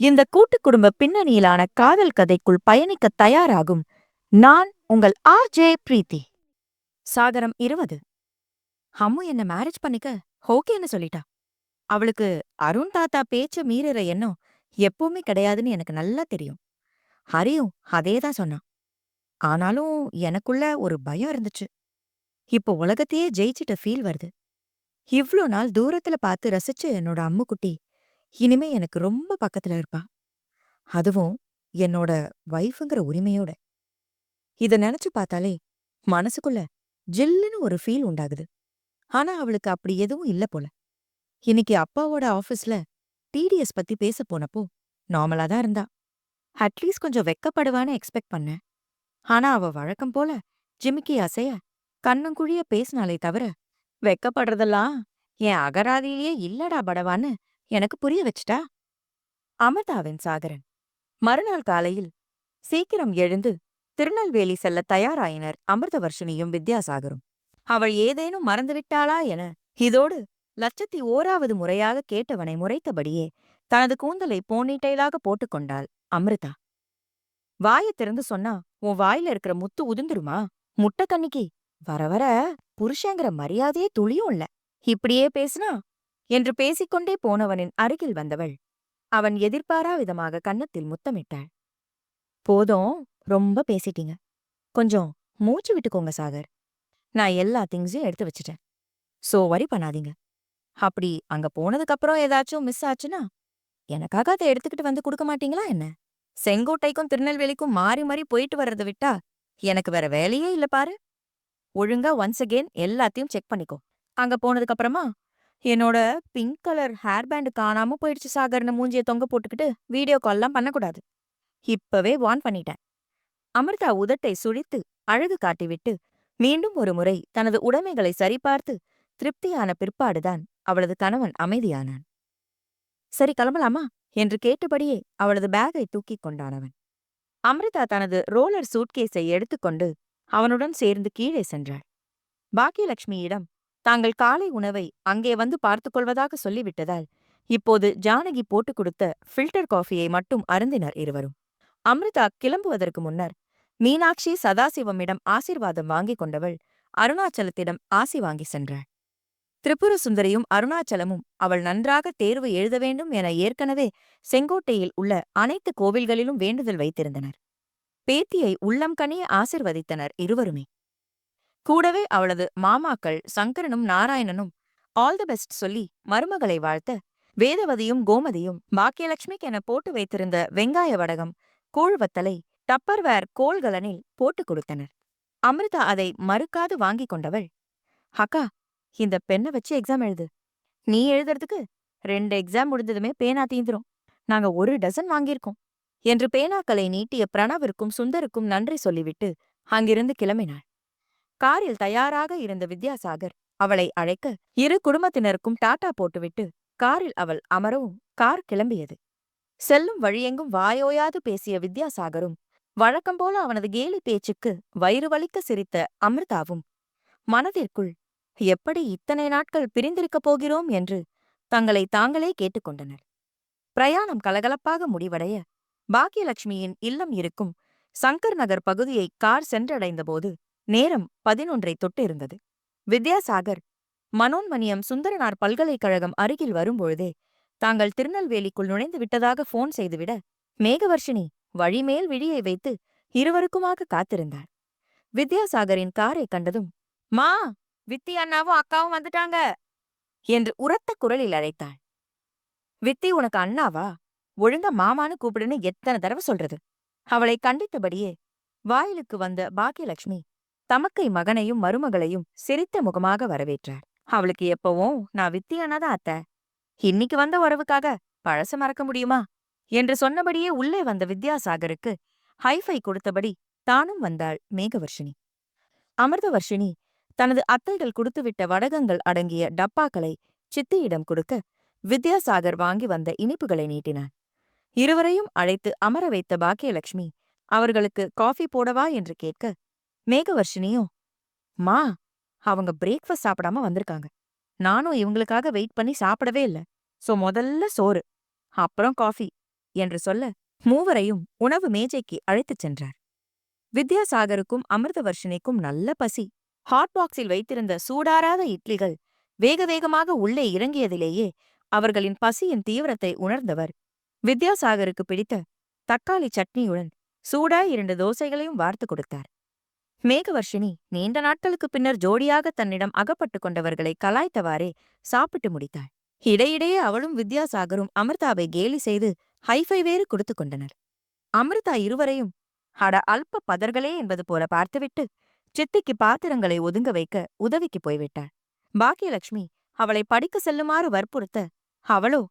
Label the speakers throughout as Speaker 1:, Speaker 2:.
Speaker 1: இந்த கூட்டு குடும்ப பின்னணியிலான காதல் கதைக்குள் பயணிக்க தயாராகும். நான் உங்கள் ஆர் ஜே பிரீத்தி. சாகரம் இருபது ஹம்மு என்ன மேரேஜ் பண்ணிக்க? ஓகேன்னு சொல்லிட்டா. அவளுக்கு அருண் தாத்தா பேச்ச மீறுற எண்ணம் எப்பவுமே கிடையாதுன்னு எனக்கு நல்லா தெரியும். ஹரியும் அதேதான் சொன்னான். ஆனாலும் எனக்குள்ள ஒரு பயம் இருந்துச்சு. இப்போ உலகத்தையே ஜெயிச்சிட்ட ஃபீல் வருது. இவ்ளோ நாள் தூரத்துல பார்த்து ரசிச்சு என்னோட அம்முக்குட்டி இனிமே எனக்கு ரொம்ப பக்கத்துல இருப்பா. அதுவும் என்னோட வைஃபுங்கிற உரிமையோட. இத நினைச்சு பார்த்தாலே மனசுக்குள்ள ஜில்லுன்னு ஒரு ஃபீல் உண்டாகுது. ஆனா அவளுக்கு அப்படி எதுவும் இல்ல போல. இன்னைக்கு அப்பாவோட ஆபீஸ்ல டிடிஎஸ் பத்தி பேச போனப்போ நார்மலா தான் இருந்தா. அட்லீஸ்ட் கொஞ்சம் வெக்கப்படுவான்னு எக்ஸ்பெக்ட் பண்ணேன். ஆனா அவ வழக்கம் போல ஜிமிக்கி அசைய கண்ணங்குழிய பேசினாலே தவிர வெக்கப்படுறதெல்லாம் என் அகராதியிலேயே இல்லடா படவான்னு எனக்கு புரிய வச்சிட்டா? அமிர்தாவின் சாகரன். மறுநாள் காலையில் சீக்கிரம் எழுந்து திருநெல்வேலி செல்ல தயாராயினர் அமிர்தவர்ஷினியும் வித்யாசாகரும். அவள் ஏதேனும் மறந்துவிட்டாளா என இதோடு லட்சத்தி ஓராவது முறையாக கேட்டவனை முறைத்தபடியே தனது கூந்தலை போனீட்டைலாக போட்டுக்கொண்டாள் அமிர்தா. வாயைத் திறந்து சொன்னா உன் வாயில இருக்கிற முத்து உதிர்ந்துருமா? முட்டை கண்ணிக்கு. வர வர புருஷங்கிற மரியாதையே துளியும் இல்ல. இப்படியே பேசுனா என்று பேசிக்கொண்டே போனவனின் அருகில் வந்தவள். அவன் எதிர்பாரா விதமாக கன்னத்தில் முத்தமிட்டாள். போதும் ரொம்ப பேசிட்டீங்க. கொஞ்சம் மூச்சு விட்டுக்கோங்க சாகர். நான் எல்லா திங்ஸையும் எடுத்து வச்சிட்டேன். சோ வரி பண்ணாதீங்க. அப்படி அங்க போனதுக்கப்புறம் ஏதாச்சும் மிஸ் ஆச்சுன்னா எனக்காக அதை எடுத்துக்கிட்டு வந்து கொடுக்க மாட்டீங்களா என்ன? செங்கோட்டைக்கும் திருநெல்வேலிக்கும் மாறி மாறி போயிட்டு வர்றதை விட்டா எனக்கு வேற வேலையே இல்ல பாரு. ஒழுங்கா ஒன்ஸ் அகெயின் எல்லாத்தையும் செக் பண்ணிக்கோ. அங்க போனதுக்கு அப்புறமா என்னோட பிங்க் கலர் ஹேர் பேண்ட் காணாம போயிடுச்சு சாகர்னு மூஞ்சிய தொங்க போட்டுக்கிட்டு வீடியோ கால்லாம் பண்ணக்கூடாது. இப்பவே வான் பண்ணிட்டேன். அமிர்தா உதட்டை சுழித்து அழகு காட்டிவிட்டு மீண்டும் ஒரு முறை தனது உடைமைகளை சரிபார்த்து திருப்தியான பிற்பாடுதான் அவளது கணவன் அமைதியானான். சரி கிளம்பலாமா? என்று கேட்டபடியே அவளது பேகை தூக்கிக் கொண்டானவன் அமிர்தா தனது ரோலர் சூட்கேஸை எடுத்துக்கொண்டு அவனுடன் சேர்ந்து கீழே சென்றாள். பாக்கியலட்சுமியிடம் தாங்கள் காலை உணவை அங்கே வந்து பார்த்துக் கொள்வதாக சொல்லிவிட்டதால் இப்போது ஜானகி போட்டுக் கொடுத்த ஃபில்டர் காஃபியை மட்டும் அருந்தினர் இருவரும். அமிர்தா கிளம்புவதற்கு முன்னர் மீனாட்சி சதாசிவமிடம் ஆசிர்வாதம் வாங்கிக் கொண்டவள் அருணாச்சலத்திடம் ஆசி வாங்கி சென்றாள். திரிபுர சுந்தரியும் அருணாச்சலமும் அவள் நன்றாக தேர்வு எழுத வேண்டும் என ஏற்கனவே செங்கோட்டையில் உள்ள அனைத்து கோவில்களிலும் வேண்டுதல் வைத்திருந்தனர். பேத்தியை உள்ளம் கனிய ஆசிர்வதித்தனர் இருவருமே. கூடவே அவளது மாமாக்கள் சங்கரனும் நாராயணனும் ஆல் தி பெஸ்ட் சொல்லி மருமகளை வாழ்த்த வேதவதியும் கோமதியும் பாக்கியலட்சுமிக்கு என போட்டு வைத்திருந்த வெங்காய வடகம் கூழ்வத்தலை டப்பர்வேர் கோள்கலனில் போட்டுக் கொடுத்தனர். அமிர்தா அதை மறுக்காது வாங்கிக் கொண்டவள் ஹக்கா இந்த பெண்ணை வச்சு எக்ஸாம் எழுது. நீ எழுதுறதுக்கு ரெண்டு எக்ஸாம் முடிந்ததுமே பேனா தீந்துரும். நாங்க ஒரு டசன் வாங்கியிருக்கோம். என்று பேனாக்களை நீட்டிய பிரணவிற்கும் சுந்தருக்கும் நன்றி சொல்லிவிட்டு அங்கிருந்து கிளம்பினாள். காரில் தயாராக இருந்த வித்யாசாகர் அவளை அழைக்க இரு குடும்பத்தினருக்கும் டாட்டா போட்டுவிட்டு காரில் அவள் அமரவும் கார் கிளம்பியது. செல்லும் வழியெங்கும் வாயோயாது பேசிய வித்யாசாகரும் வழக்கம்போல அவனது கேலி பேச்சுக்கு வயிறு வலிக்க சிரித்த அமிர்தாவும் மனதிற்குள் எப்படி இத்தனை நாட்கள் பிரிந்திருக்கப் போகிறோம்? என்று தங்களை தாங்களே கேட்டுக்கொண்டனர். பிரயாணம் கலகலப்பாக முடிவடைய பாக்கியலட்சுமியின் இல்லம் இருக்கும் சங்கர் நகர் பகுதியை கார் சென்றடைந்தபோது நேரம் பதினொன்றை தொட்டு இருந்தது. வித்யாசாகர் மனோன்மணியம் சுந்தரனார் பல்கலைக்கழகம் அருகில் வரும்பொழுதே தாங்கள் திருநெல்வேலிக்குள் நுழைந்து விட்டதாக போன் செய்துவிட மேகவர்ஷினி வழிமேல் விழியை வைத்து இருவருக்குமாக காத்திருந்தார். வித்யாசாகரின் காரை கண்டதும் மா வித்தி அண்ணாவும் அக்காவும் வந்துட்டாங்க என்று உரத்த குரலில் அழைத்தாள். வித்தி உனக்கு அண்ணாவா? ஒழுங்கா மாமான்னு கூப்பிடுன்னு எத்தனை தடவை சொல்றது? அவளை கண்டித்தபடியே வாயிலுக்கு வந்த பாக்கியலட்சுமி தமக்கை மகனையும் மருமகளையும் சிரித்த முகமாக வரவேற்றார். அவளுக்கு எப்பவும் நான் வித்தி அத்த. இன்னைக்கு வந்த உறவுக்காக பழச மறக்க முடியுமா? என்று சொன்னபடியே உள்ளே வந்த வித்யாசாகருக்கு ஹைஃபை கொடுத்தபடி தானும் வந்தாள் மேகவர்ஷினி. அமிர்தவர்ஷினி தனது அத்தைகள் கொடுத்துவிட்ட வடகங்கள் அடங்கிய டப்பாக்களை சித்தியிடம் கொடுக்க வித்யாசாகர் வாங்கி வந்த இனிப்புகளை நீட்டினான் இருவரையும் அழைத்து அமர வைத்த பாக்கியலட்சுமி அவர்களுக்கு காஃபி போடவா? என்று கேட்க மேகவர்ஷினியோ மா அவங்க பிரேக்ஃபாஸ்ட் சாப்பிடாம வந்திருக்காங்க. நானும் இவங்களுக்காக வெயிட் பண்ணி சாப்பிடவே இல்ல. சோ முதல்ல சோறு அப்புறம் காஃபி என்று சொல்ல மூவரையும் உணவு மேஜைக்கு அழைத்துச் சென்றார். வித்யாசாகருக்கும் அமிர்தவர்ஷினிக்கும் நல்ல பசி. ஹாட் பாக்ஸில் வைத்திருந்த சூடாராத இட்லிகள் வேக வேகமாக உள்ளே இறங்கியதிலேயே அவர்களின் பசியின் தீவிரத்தை உணர்ந்தவர். வித்யாசாகருக்கு பிடித்த தக்காளி சட்னியுடன் சூடாய் இரண்டு தோசைகளையும் வார்த்து கொடுத்தார். மேகவர்ஷினி நீண்ட நாட்களுக்கு பின்னர் ஜோடியாக தன்னிடம் அகப்பட்டுக் கொண்டவர்களை கலாய்த்தவாறே சாப்பிட்டு முடித்தாள். இடையிடையே அவளும் வித்யாசாகரும் அமிர்தாவை கேலி செய்து ஹைஃபை வேறு கொடுத்து கொண்டனர். அமிர்தா இருவரையும் அட அல்ப பதர்களே என்பது போல பார்த்துவிட்டு சித்திக்கு பாத்திரங்களை ஒதுங்க வைக்க உதவிக்கு போய்விட்டாள். பாக்கியலட்சுமி அவளை படிக்க செல்லுமாறு வற்புறுத்த அவளோ?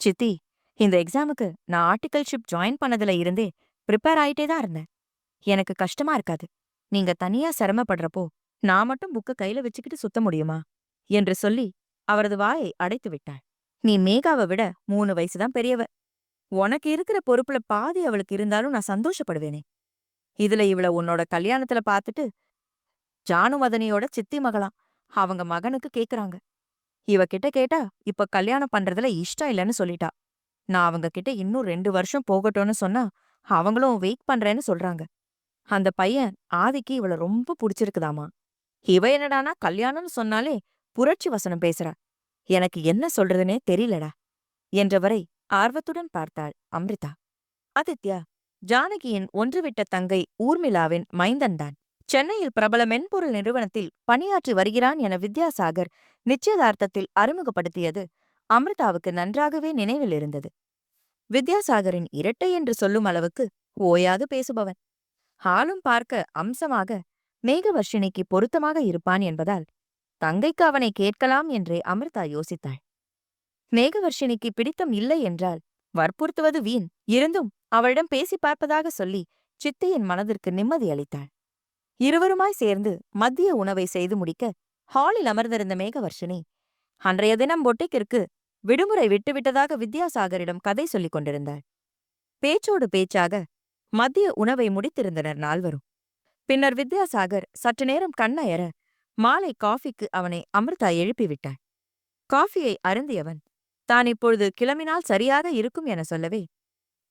Speaker 1: சித்தி இந்த எக்ஸாமுக்கு நான் ஆர்டிகல்ஷிப் ஜாயின் பண்ணதுல இருந்தே ப்ரிப்பேர் ஆயிட்டே தான் இருந்தேன். எனக்கு கஷ்டமா இருக்காது. நீங்க தனியா சிரமப்படுறப்போ நான் மட்டும் புக்க கையில வச்சுக்கிட்டு சுத்த முடியுமா? என்று சொல்லி அவரது வாயை அடைத்து விட்டாள். நீ மேகாவை விட மூணு வயசுதான் பெரியவ. உனக்கு இருக்கிற பொறுப்புல பாதி அவளுக்கு இருந்தாலும் நான் சந்தோஷப்படுவேனே. இதுல இவள உன்னோட கல்யாணத்துல பார்த்துட்டு ஜானுமதனியோட சித்தி மகளாம் அவங்க மகனுக்கு கேக்குறாங்க. இவ கிட்ட கேட்டா இப்ப கல்யாணம் பண்றதுல இஷ்டம் இல்லைன்னு சொல்லிட்டா. நான் அவங்க கிட்ட இன்னும் ரெண்டு வருஷம் போகட்டும்னு சொன்னா அவங்களும் வெயிட் பண்றேன்னு சொல்றாங்க. அந்த பையன் ஆதிக்கு இவள ரொம்ப புடிச்சிருக்குதாமா. இவ என்னடானா கல்யாணம்னு சொன்னாலே புரட்சி வசனம் பேசுறா. எனக்கு என்ன சொல்றதுனே தெரியலடா என்றவரை ஆர்வத்துடன் பார்த்தாள் அம்ரிதா. ஆதித்யா ஜானகியின் ஒன்றுவிட்ட தங்கை ஊர்மிளாவின் மைந்தன்தான். சென்னையில் பிரபல மென்பொருள் நிறுவனத்தில் பணியாற்றி வருகிறான் என வித்யாசாகர் நிச்சயதார்த்தத்தில் அறிமுகப்படுத்தியது அமிர்தாவுக்கு நன்றாகவே நினைவில் இருந்தது. வித்யாசாகரின் இரட்டை என்று சொல்லும் அளவுக்கு ஓயாது பேசுபவன். ஆளும் பார்க்க அம்சமாக மேகவர்ஷினிக்கு பொருத்தமாக இருப்பான் என்பதால் தங்கைக்கு அவனை கேட்கலாம் என்றே அமிர்தா யோசித்தாள். மேகவர்ஷினிக்கு பிடித்தம் இல்லை என்றால் வற்புறுத்துவது வீண். இருந்தும் அவளிடம் பேசி பார்ப்பதாக சொல்லி சித்தியின் மனதிற்கு நிம்மதி அளித்தாள். இருவருமாய் சேர்ந்து மத்திய உணவை செய்து முடிக்க ஹாலில் அமர்ந்திருந்த மேகவர்ஷினி அன்றைய தினம் பொட்டிக்கிற்கு விடுமுறை விட்டுவிட்டதாக வித்யாசாகரிடம் கதை சொல்லிக் கொண்டிருந்தாள். பேச்சோடு பேச்சாக மதிய உணவை முடித்திருந்தனர் நால்வரும். பின்னர் வித்யாசாகர் சற்று நேரம் கண்ணயர மாலை காஃபிக்கு அவனை அமிர்தா எழுப்பிவிட்டாள். காஃபியை அருந்தியவன் தான் இப்பொழுது கிளம்பினால் சரியாக இருக்கும் என சொல்லவே.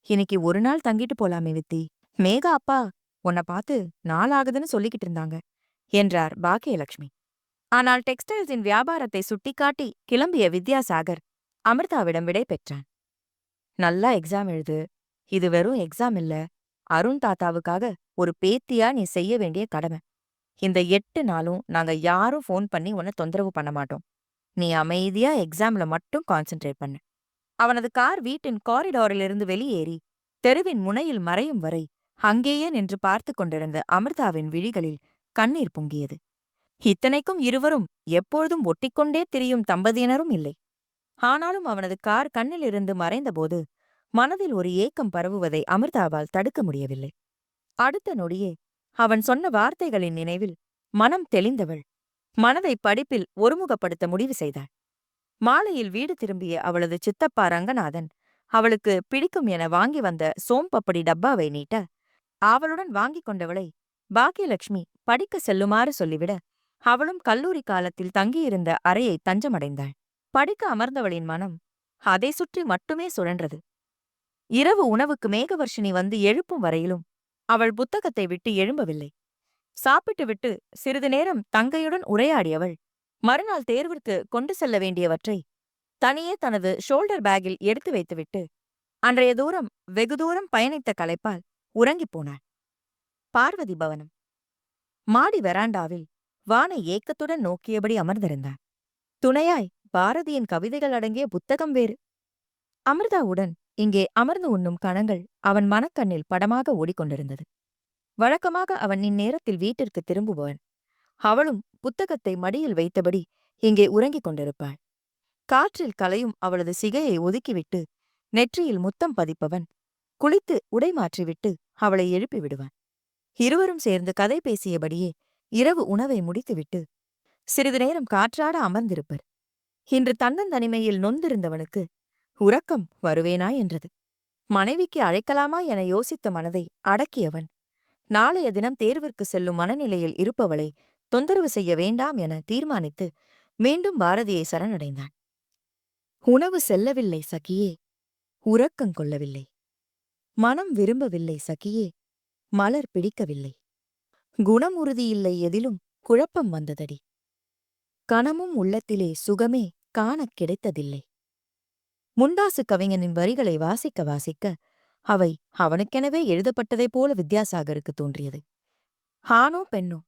Speaker 1: இன்னைக்கு ஒரு நாள் தங்கிட்டு போலாமே வித்தி. மேகா அப்பா உன்னை பார்த்து நாள் ஆகுதுன்னு சொல்லிக்கிட்டு இருந்தாங்க என்றார் பாக்கியலட்சுமி ஆனால் டெக்ஸ்டைல்ஸின் வியாபாரத்தை சுட்டிக்காட்டி கிளம்பிய வித்யாசாகர் அமிர்தாவிடம் விடை பெற்றான். நல்லா எக்ஸாம் எழுது. இது வெறும் எக்ஸாம் இல்ல. அருண் தாத்தாவுக்காக ஒரு பேத்தியா நீ செய்ய வேண்டிய கடமை. இந்த எட்டு நாளும் நாங்க யாரும் ஃபோன் பண்ணி உன்னை தொந்தரவு பண்ண மாட்டோம். நீ அமைதியா எக்ஸாம்ல மட்டும் கான்சென்ட்ரேட் பண்ணு. அவனது கார் வீட்டின் காரிடாரிலிருந்து வெளியேறி தெருவின் முனையில் மறையும் வரை அங்கேயே நின்று பார்த்து கொண்டிருந்த அமிர்தாவின் விழிகளில் கண்ணீர் பொங்கியது. இத்தனைக்கும் இருவரும் எப்பொழுதும் ஒட்டிக்கொண்டே திரியும் தம்பதியினரும் இல்லை. ஆனாலும் அவனது கார் கண்ணிலிருந்து மறைந்தபோது மனதில் ஒரு ஏக்கம் பரவுவதை அமிர்தாவால் தடுக்க முடியவில்லை. அடுத்த நொடியே அவன் சொன்ன வார்த்தைகளின் நினைவில் மனம் தெளிந்தவள். மனதை படிப்பில் ஒருமுகப்படுத்த முடிவு செய்தாள். மாலையில் வீடு திரும்பிய அவளது சித்தப்பா ரங்கநாதன் அவளுக்கு பிடிக்கும் என வாங்கி வந்த சோம்பப்படி டப்பாவை நீட்ட அவளுடன் வாங்கிக் கொண்டவளை பாக்கியலட்சுமி படிக்க செல்லுமாறு சொல்லிவிட அவளும் கல்லூரி காலத்தில் தங்கியிருந்த அறையை தஞ்சமடைந்தாள். படிக்க அமர்ந்தவளின் மனம் அதை சுற்றி மட்டுமே சுழன்றது. இரவு உணவுக்கு மேகவர்ஷினி வந்து எழுப்பும் வரையிலும் அவள் புத்தகத்தை விட்டு எழும்பவில்லை. சாப்பிட்டுவிட்டு சிறிது நேரம் தங்கையுடன் உரையாடியவள் மறுநாள் தேர்விற்கு கொண்டு செல்ல வேண்டியவற்றை தனியே தனது ஷோல்டர் பேக்கில் எடுத்து வைத்துவிட்டு அன்றைய தூரம் வெகு தூரம் பயணித்த களைப்பால் உறங்கிப் போனாள். பார்வதி பவனம். மாடி வெராண்டாவில் வானை ஏக்கத்துடன் நோக்கியபடி அமர்ந்திருந்தான் துணையாய் பாரதியின் கவிதைகள் அடங்கிய புத்தகம் வேறு. அமிர்தாவுடன் இங்கே அமர்ந்து உண்ணும் கணங்கள் அவன் மனக்கண்ணில் படமாக ஓடிக்கொண்டிருந்தது. வழக்கமாக அவன் இந்நேரத்தில் வீட்டிற்கு திரும்புபவன். அவளும் புத்தகத்தை மடியில் வைத்தபடி இங்கே உறங்கிக் கொண்டிருப்பாள். காற்றில் கலையும் அவளது சிகையை ஒதுக்கிவிட்டு நெற்றியில் முத்தம் பதிப்பவன் குளித்து உடை மாற்றிவிட்டு அவளை எழுப்பி விடுவான். இருவரும் சேர்ந்து கதை பேசியபடியே இரவு உணவை முடித்துவிட்டு சிறிது நேரம் காற்றாட அமர்ந்திருப்பர். இன்று தன்னந்தனிமையில் நொந்திருந்தவனுக்கு உறக்கம் வருவேனா? என்றது. மனைவிக்கு அழைக்கலாமா? என யோசித்த மனதை அடக்கியவன். நாளைய தினம் தேர்விற்கு செல்லும் மனநிலையில் இருப்பவளை தொந்தரவு செய்ய வேண்டாம் என தீர்மானித்து மீண்டும் பாரதியை சரணடைந்தான். உணவு செல்லவில்லை சகியே உறக்கம் கொள்ளவில்லை. மனம் விரும்பவில்லை சகியே மலர் பிடிக்கவில்லை. குணம் உறுதியில்லை எதிலும் குழப்பம் வந்ததடி. கணமும் உள்ளத்திலே சுகமே காணக் கிடைத்ததில்லை. முண்டாசு கவிஞனின் வரிகளை வாசிக்க வாசிக்க அவை அவனுக்கெனவே எழுதப்பட்டதைப் போல வித்யாசாகருக்கு தோன்றியது. ஆணோ பெண்ணோ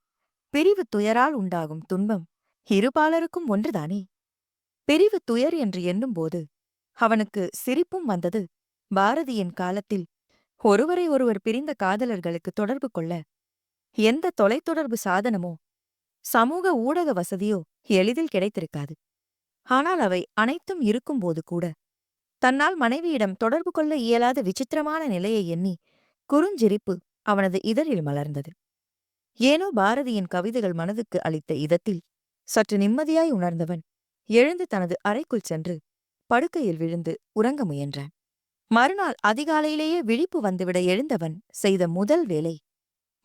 Speaker 1: பிரிவு துயரால் உண்டாகும் துன்பம் இருபாலருக்கும் ஒன்றுதானே? பிரிவு துயர் என்று எண்ணும்போது அவனுக்கு சிரிப்பும் வந்தது. பாரதியின் காலத்தில் ஒருவரை ஒருவர் பிரிந்த காதலர்களுக்கு தொடர்பு கொள்ள எந்த தொலைத்தொடர்பு சாதனமோ சமூக ஊடக வசதியோ எளிதில் கிடைத்திருக்காது. ஆனால் அவை அனைத்தும் இருக்கும்போது கூட தன்னால் மனைவியிடம் தொடர்பு கொள்ள இயலாத விசித்திரமான நிலையை எண்ணி குறுஞ்சிரிப்பு அவனது இதழில் மலர்ந்தது. ஏனோ பாரதியின் கவிதைகள் மனதுக்கு அளித்த இதத்தில் சற்று நிம்மதியாய் உணர்ந்தவன் எழுந்து தனது அறைக்குள் சென்று படுக்கையில் விழுந்து உறங்க முயன்றான். மறுநாள் அதிகாலையிலேயே விழிப்பு வந்துவிட எழுந்தவன் செய்த முதல் வேலை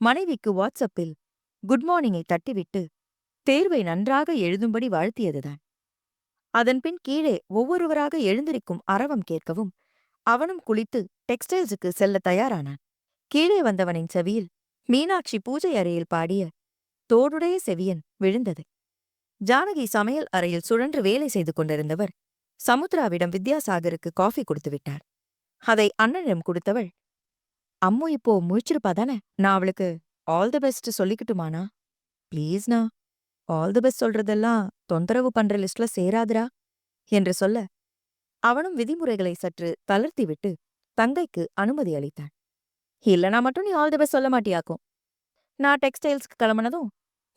Speaker 1: மனைவிக்கு வாட்ஸ்அப்பில் குட் மார்னிங்கை தட்டிவிட்டு தேர்வை நன்றாக எழுதும்படி வாழ்த்தியதுதான். அதன்பின் கீழே ஒவ்வொருவராக எழுந்திருக்கும் அரவம் கேட்கவும் அவனும் குளித்து டெக்ஸ்டைல்ஸுக்கு செல்ல தயாரானான். கீழே வந்தவனின் செவியில் மீனாட்சி பூஜை அறையில் பாடிய தோடுடைய செவியன் விழுந்தது. ஜானகி சமையல் அறையில் சுழன்று வேலை செய்து கொண்டிருந்தவர் சமுத்ராவிடம் வித்யாசாகருக்கு காஃபி கொடுத்து விட்டார். அதை அண்ணனிடம் கொடுத்தவள் அம்மு இப்போ முழிச்சிருப்பா தானே? நான் அவளுக்கு ஆல் தி பெஸ்ட் சொல்லிக்கிட்டுமானா ப்ளீஸ்ண்ணா. ஆல் தி பெஸ்ட் சொல்றதெல்லாம் தொந்தரவு பண்ற லிஸ்ட்ல சேராதுரா என்று சொல்ல அவனும் விதிமுறைகளை சற்று தளர்த்திவிட்டு தங்கைக்கு அனுமதி அளித்தான். இல்லனா மட்டும் நீ ஆல் தி பெஸ்ட் சொல்ல மாட்டியாக்கும். நான் டெக்ஸ்டைல்ஸ்க்கு கிளம்புனதும்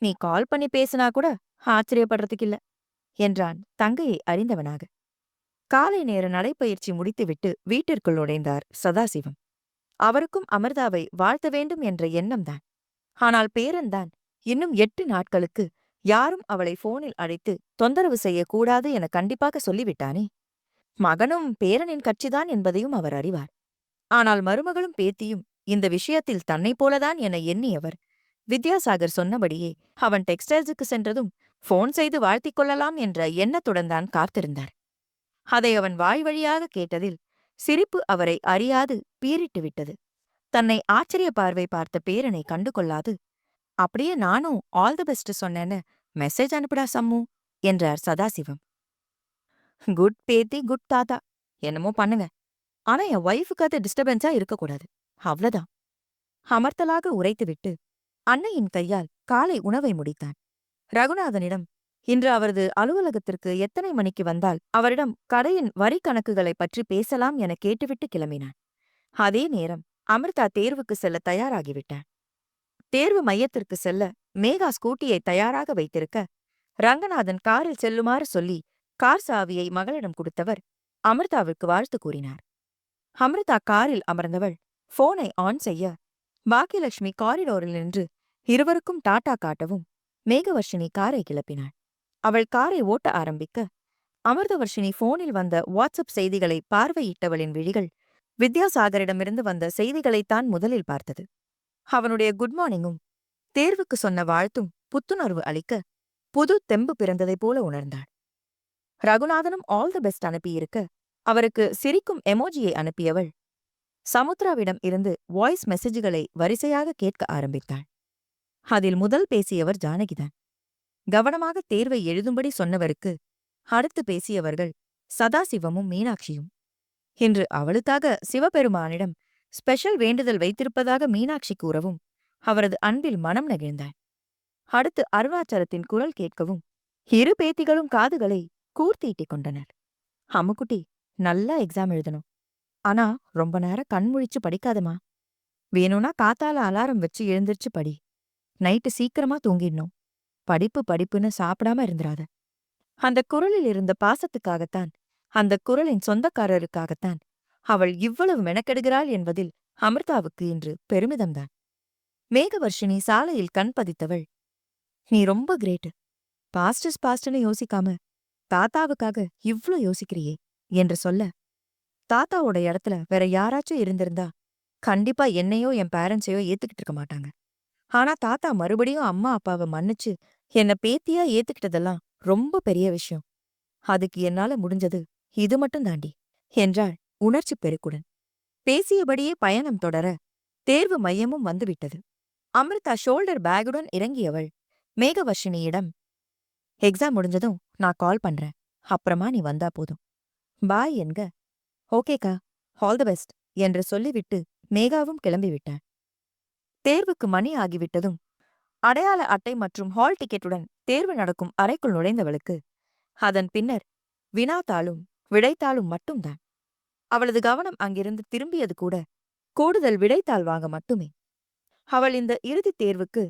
Speaker 1: நீ கால் பண்ணி பேசினா கூட ஆச்சரியப்படுறதுக்கு இல்ல என்றான் தங்கையை அறிந்தவனாக. காலை நேர நடைப்பயிற்சி முடித்துவிட்டு வீட்டிற்குள் நுழைந்தார் சதாசிவம். அவருக்கும் அமிர்தாவை வாழ்த்த வேண்டும் என்ற எண்ணம்தான். ஆனால் பேரன்தான் இன்னும் எட்டு நாட்களுக்கு யாரும் அவளை போனில் அழைத்து தொந்தரவு செய்யக்கூடாது என கண்டிப்பாக சொல்லிவிட்டானே? மகனும் பேரனின் கட்சிதான் என்பதையும் அவர் அறிவார். ஆனால் மருமகளும் பேத்தியும் இந்த விஷயத்தில் தன்னைப் போலதான் என எண்ணியவர். வித்யாசாகர் சொன்னபடியே அவன் டெக்ஸ்டைல்ஸுக்கு சென்றதும் போன் செய்து வாழ்த்திக் கொள்ளலாம் என்ற எண்ணத்துடன் தான் காத்திருந்தார். அதை அவன் வாய் வழியாக கேட்டதில் சிரிப்பு அவரை அறியாது பீறிட்டு விட்டது. தன்னை ஆச்சரிய பார்வை பார்த்த பேரனை கண்டு கொள்ளாது அப்படியே நானும் ஆல் தி பெஸ்ட் சொன்னேன்னு மெசேஜ் அனுப்புடா சம்மு என்றார் சதாசிவம். குட் பேத்தி குட் தாத்தா என்னமோ பண்ணுங்க. ஆனா என் ஒய்ஃபுக்கு அது டிஸ்டர்பன்ஸா இருக்கக்கூடாது அவ்வளவுதான். அமர்த்தலாக உரைத்துவிட்டு அன்னையின் கையால் காலை உணவை முடித்தான். ரகுநாதனிடம் இன்று அவரது அலுவலகத்திற்கு எத்தனை மணிக்கு வந்தால் அவரிடம் கடையின் வரி கணக்குகளை பற்றி பேசலாம் என கேட்டுவிட்டு கிளம்பினான். அதே நேரம் அமிர்தா தேர்வுக்கு செல்ல தயாராகிவிட்டான். தேர்வு மையத்திற்கு செல்ல மேகா ஸ்கூட்டியை தயாராக வைத்திருக்க ரங்கநாதன் காரில் செல்லுமாறு சொல்லி கார் சாவியை மகளிடம் கொடுத்தவர் அமிர்தாவிற்கு வாழ்த்து கூறினார். அமிர்தா காரில் அமர்ந்தவள் போனை ஆன் செய்ய பாக்கியலட்சுமி காரிடோரில் நின்று இருவருக்கும் டாட்டா காட்டவும் மேகவர்ஷினி காரை கிளப்பினாள். அவள் காரை ஓட்ட ஆரம்பிக்க அமிர்தவர்ஷினி போனில் வந்த வாட்ஸ்அப் செய்திகளை பார்வையிட்டவளின் விழிகள் வித்யாசாகரிடமிருந்து வந்த செய்திகளைத்தான் முதலில் பார்த்தது. அவனுடைய குட் மார்னிங்கும் தேர்வுக்கு சொன்ன வாழ்த்தும் புத்துணர்வு அளிக்க புது தெம்பு பிறந்ததைப் போல உணர்ந்தாள். ரகுநாதனும் ஆல் தி பெஸ்ட் அனுப்பியிருக்க அவருக்கு சிரிக்கும் எமோஜியை அனுப்பியவள் சமுத்ராவிடம் இருந்து வாய்ஸ் மெசேஜ்களை வரிசையாக கேட்க ஆரம்பித்தாள். அதில் முதல் பேசியவர் ஜானகிதான் கவனமாக தேர்வை எழுதும்படி சொன்னவருக்கு அடுத்து பேசியவர்கள் சதாசிவமும் மீனாட்சியும். இன்று அவளுக்காக சிவபெருமானிடம் ஸ்பெஷல் வேண்டுதல் வைத்திருப்பதாக மீனாட்சி கூறவும் அவரது அன்பில் மனம் நெகிழ்ந்தாள். அடுத்து அருணாச்சலத்தின் குரல் கேட்கவும் இரு பேத்திகளும் காதுகளை கூர்த்தீட்டிக் கொண்டனர். அம்முக்குட்டி நல்லா எக்ஸாம் எழுதணும். ஆனா ரொம்ப நேரம் கண் முழிச்சு படிக்காதமா வேணும்னா காத்தால அலாரம் வச்சு எழுந்திருச்சு படி. நைட்டு சீக்கிரமா தூங்கிடணும். படிப்பு படிப்புன்னு சாப்பிடாம இருந்துராத அந்த குரலில் இருந்த பாசத்துக்காகத்தான் அந்த குரலின் சொந்தக்காரருக்காகத்தான் அவள் இவ்வளவு மெனக்கெடுகிறாள் என்பதில் அமிர்தாவுக்கு இன்று பெருமிதம்தான். மேகவர்ஷினி சாலையில் கண் பதித்தவள் நீ ரொம்ப கிரேட்டு. பாஸ்ட் இஸ் பாஸ்ட்னு யோசிக்காம தாத்தாவுக்காக இவ்ளோ யோசிக்கிறியே என்று சொல்ல தாத்தாவோட இடத்துல வேற யாராச்சும் இருந்திருந்தா கண்டிப்பா என்னையோ என் பேரண்ட்ஸையோ ஏத்துக்கிட்டு இருக்க மாட்டாங்க. ஆனா தாத்தா மறுபடியும் அம்மா அப்பாவை மன்னிச்சு என்ன பேத்தியா ஏத்துக்கிட்டதெல்லாம் ரொம்ப பெரிய விஷயம். அதுக்கு என்னால முடிஞ்சது இது மட்டும் தாண்டி என்றாள் உணர்ச்சி பெருக்குடன் பேசியபடியே பயணம் தொடர தேர்வு மையமும் வந்துவிட்டது. அமிர்தா ஷோல்டர் பேக்குடன் இறங்கியவள் மேகவர்ஷினியிடம் எக்ஸாம் முடிஞ்சதும் நான் கால் பண்றேன். அப்புறமா நீ வந்தா போதும். பாய் என்க. ஓகேக்கா. ஆல் தி பெஸ்ட் என்று சொல்லிவிட்டு மேகாவும் கிளம்பிவிட்டாள். தேர்வுக்கு மணி ஆகிவிட்டதும் அடையாள அட்டை மற்றும் ஹால் டிக்கெட்டுடன் தேர்வு நடக்கும் அறைக்குள் நுழைந்தவளுக்கு அதன் பின்னர் வினாத்தாளும் விடைத்தாளும் மட்டும்தான். அவளது கவனம் அங்கிருந்து திரும்பியது கூட கூடுதல் விடைத்தாள் வாங்க மட்டுமே. அவள் இந்த இறுதித் தேர்வுக்கு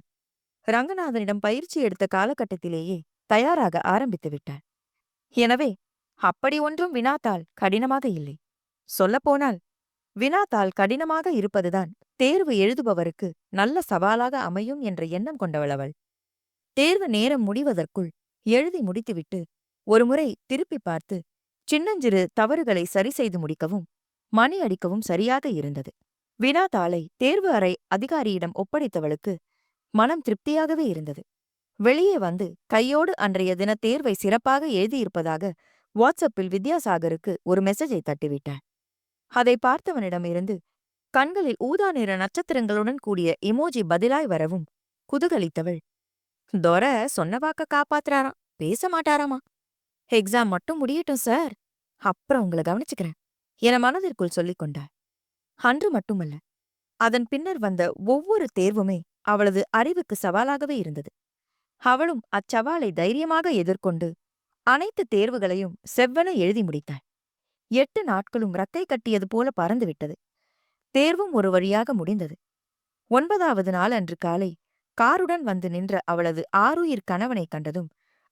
Speaker 1: ரங்கநாதனிடம் பயிற்சி எடுத்த காலகட்டத்திலேயே தயாராக ஆரம்பித்து விட்டாள். எனவே அப்படி ஒன்றும் வினாத்தாள் கடினமாக இல்லை. சொல்லப்போனால் வினாத்தாள் கடினமாக இருப்பதுதான் தேர்வு எழுதுபவருக்கு நல்ல சவாலாக அமையும் என்ற எண்ணம் கொண்டவள் அவள். தேர்வு நேரம் முடிவதற்குள் எழுதி முடித்துவிட்டு ஒருமுறை திருப்பி பார்த்து சின்னஞ்சிறு தவறுகளை சரி செய்து முடிக்கவும் மணி அடிக்கவும் சரியாக இருந்தது. வினாத்தாளை தேர்வு அறை அதிகாரியிடம் ஒப்படைத்தவளுக்கு மனம் திருப்தியாகவே இருந்தது. வெளியே வந்து கையோடு அன்றைய தின தேர்வை சிறப்பாக எழுதியிருப்பதாக வாட்ஸ்அப்பில் வித்யாசாகருக்கு ஒரு மெசேஜை தட்டிவிட்டாள். அதை பார்த்தவனிடமிருந்து கண்களில் ஊதா நிற நட்சத்திரங்களுடன் கூடிய இமோஜி பதிலாய் வரவும் குதுகலித்தவள் தொர சொன்ன வாக்க காப்பாத்துறாராம் பேச மாட்டாராமா? எக்ஸாம் மட்டும் முடியட்டும் சார். அப்புறம் உங்களை கவனிச்சுக்கிறேன் என மனதிற்குள் சொல்லிக் கொண்டாள். அன்று மட்டுமல்ல அதன் பின்னர் வந்த ஒவ்வொரு தேர்வுமே அவளது அறிவுக்கு சவாலாகவே இருந்தது. அவளும் அச்சவாலை தைரியமாக எதிர்கொண்டு அனைத்து தேர்வுகளையும் செவ்வென எழுதி முடித்தாள். எட்டு நாட்களும் ரத்தை கட்டியது போல பறந்துவிட்டது தேர்வும் ஒரு வழியாக முடிந்தது. ஒன்பதாவது நாள் அன்று காலை காருடன் வந்து நின்ற அவளது ஆறுயிர் கணவனைக் கண்டதும்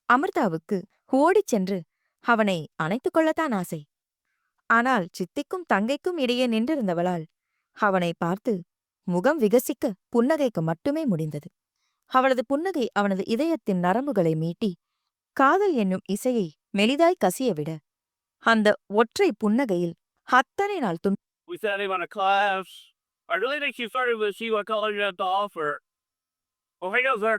Speaker 1: அமிர்தாவுக்கு ஓடிச் சென்று அவனை அணைத்துக் கொள்ளத்தான் ஆசை ஆனால் சித்திக்கும் தங்கைக்கும் இடையே நின்றிருந்தவளால் அவனை பார்த்து முகம் விகசிக்க புன்னகைக்கு மட்டுமே முடிந்தது அவளது புன்னகை அவனது இதயத்தின் நரம்புகளை மீட்டி காதல் என்னும் இசையை மெலிதாய் கசியவிட அந்த ஒற்றை புன்னகையில் அத்தனை நாள் துன்
Speaker 2: We sent him on a class. I really think she started with see what college you have to offer. Well, oh, hey, sir.